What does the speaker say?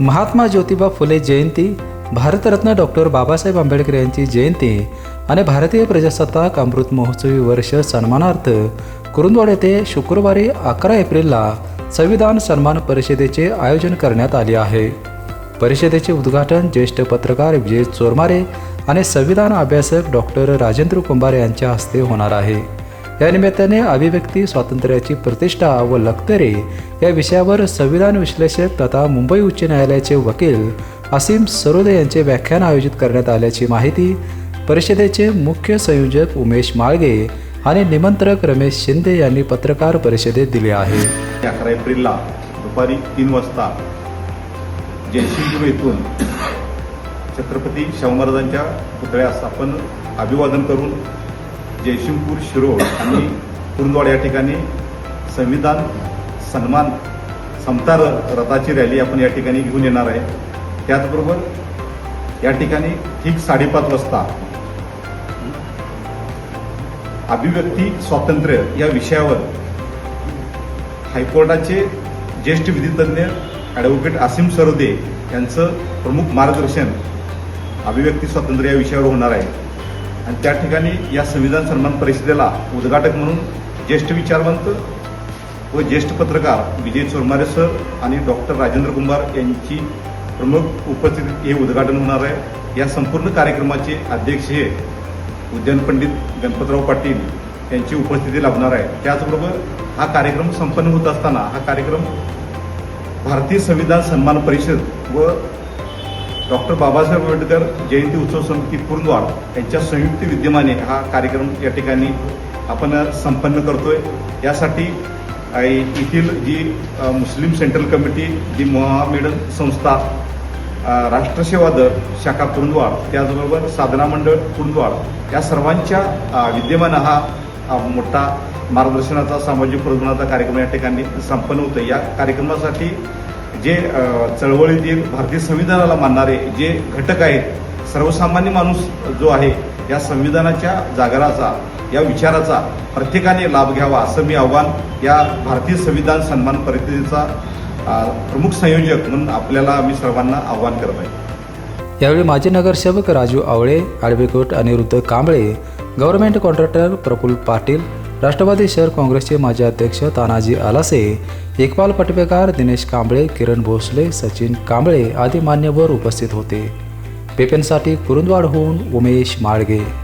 महात्मा ज्योतिबा फुले जयंती भारतरत्न डॉक्टर बाबासाहेब आंबेडकर यांची जयंती आणि भारतीय प्रजासत्ताक अमृत महोत्सवी वर्ष सन्मानार्थ कुरुंदवाड येथे शुक्रवारी अकरा एप्रिलला संविधान सन्मान परिषदेचे आयोजन करण्यात आले आहे. परिषदेचे उद्घाटन ज्येष्ठ पत्रकार विजय चोरमारे आणि संविधान अभ्यासक डॉक्टर राजेंद्र कुंभार यांच्या हस्ते होणार आहे. या निमित्ताने अभिव्यक्ती स्वातंत्र्याची प्रतिष्ठा व लक्तरे या विषयावर संविधान विश्लेषक तथा मुंबई उच्च न्यायालयाचे वकील असीम सरोदे यांचे व्याख्यान आयोजित करण्यात आल्याची माहिती परिषदेचे मुख्य संयोजक उमेश माळगे आणि निमंत्रक रमेश शिंदे यांनी पत्रकार परिषदेत दिले आहे. अकरा एप्रिलला दुपारी तीन वाजता जयसिंगपूर येथून छत्रपती शाहू महाराजांच्या पुतळ्यास आपण अभिवादन करून जयसिंगपूर शिरोळ आणि कुरुंदवाड या ठिकाणी संविधान सन्मान समता र- रथाची रॅली आपण या ठिकाणी घेऊन येणार आहे. त्याचबरोबर या ठिकाणी ठीक साडेपाच वाजता अभिव्यक्ती स्वातंत्र्य या विषयावर हायकोर्टाचे ज्येष्ठ विधितज्ञ ॲडव्होकेट आसिम सरदे यांचं प्रमुख मार्गदर्शन अभिव्यक्ती स्वातंत्र्य या विषयावर होणार आहे. आणि त्या ठिकाणी या संविधान सन्मान परिषदेला उद्घाटक म्हणून ज्येष्ठ विचारवंत व ज्येष्ठ पत्रकार विजय चोरमारे सर आणि डॉक्टर राजेंद्र कुंभार यांची प्रमुख उपस्थितीत हे उद्घाटन होणार आहे. या संपूर्ण कार्यक्रमाचे अध्यक्ष हे उद्यान पंडित गणपतराव पाटील यांची उपस्थिती लाभणार आहे. त्याचबरोबर हा कार्यक्रम संपन्न होत असताना हा कार्यक्रम भारतीय संविधान सन्मान परिषद व डॉक्टर बाबासाहेब आंबेडकर जयंती उत्सव समिती कुरुंदवाड यांच्या संयुक्त विद्यमाने हा कार्यक्रम या ठिकाणी आपण संपन्न करतोय. यासाठी येथील जी मुस्लिम सेंट्रल कमिटी जी महामेडन संस्था राष्ट्रसेवा दल शाखा कुरुंदवाड त्याचबरोबर साधना मंडळ कुरुंदवाड या सर्वांच्या विद्यमान हा मोठा मार्गदर्शनाचा सामाजिक प्रबोधनाचा कार्यक्रम या ठिकाणी संपन्न होतो या कार्यक्रमासाठी जे चळवळीतील भारतीय संविधानाला मानणारे जे घटक आहेत सर्वसामान्य माणूस जो आहे या संविधानाच्या जागराचा या विचाराचा प्रत्येकाने लाभ घ्यावा असं मी आव्हान या भारतीय संविधान सन्मान परिषदेचा प्रमुख संयोजक म्हणून आपल्याला मी सर्वांना आव्हान करत आहे. यावेळी माजी नगरसेवक राजू आवळे आडवेकोट अनिरुद्ध कांबळे गव्हर्नमेंट कॉन्ट्रॅक्टर प्रफुल्ल पाटील राष्ट्रवादी शहर काँग्रेसचे माजी अध्यक्ष तानाजी आलासे इकबाल पटपेकार दिनेश कांबळे किरण भोसले सचिन कांबळे आदी मान्यवर उपस्थित होते. पेपेनसाठी कुरुंदवाडहून उमेश माळगे.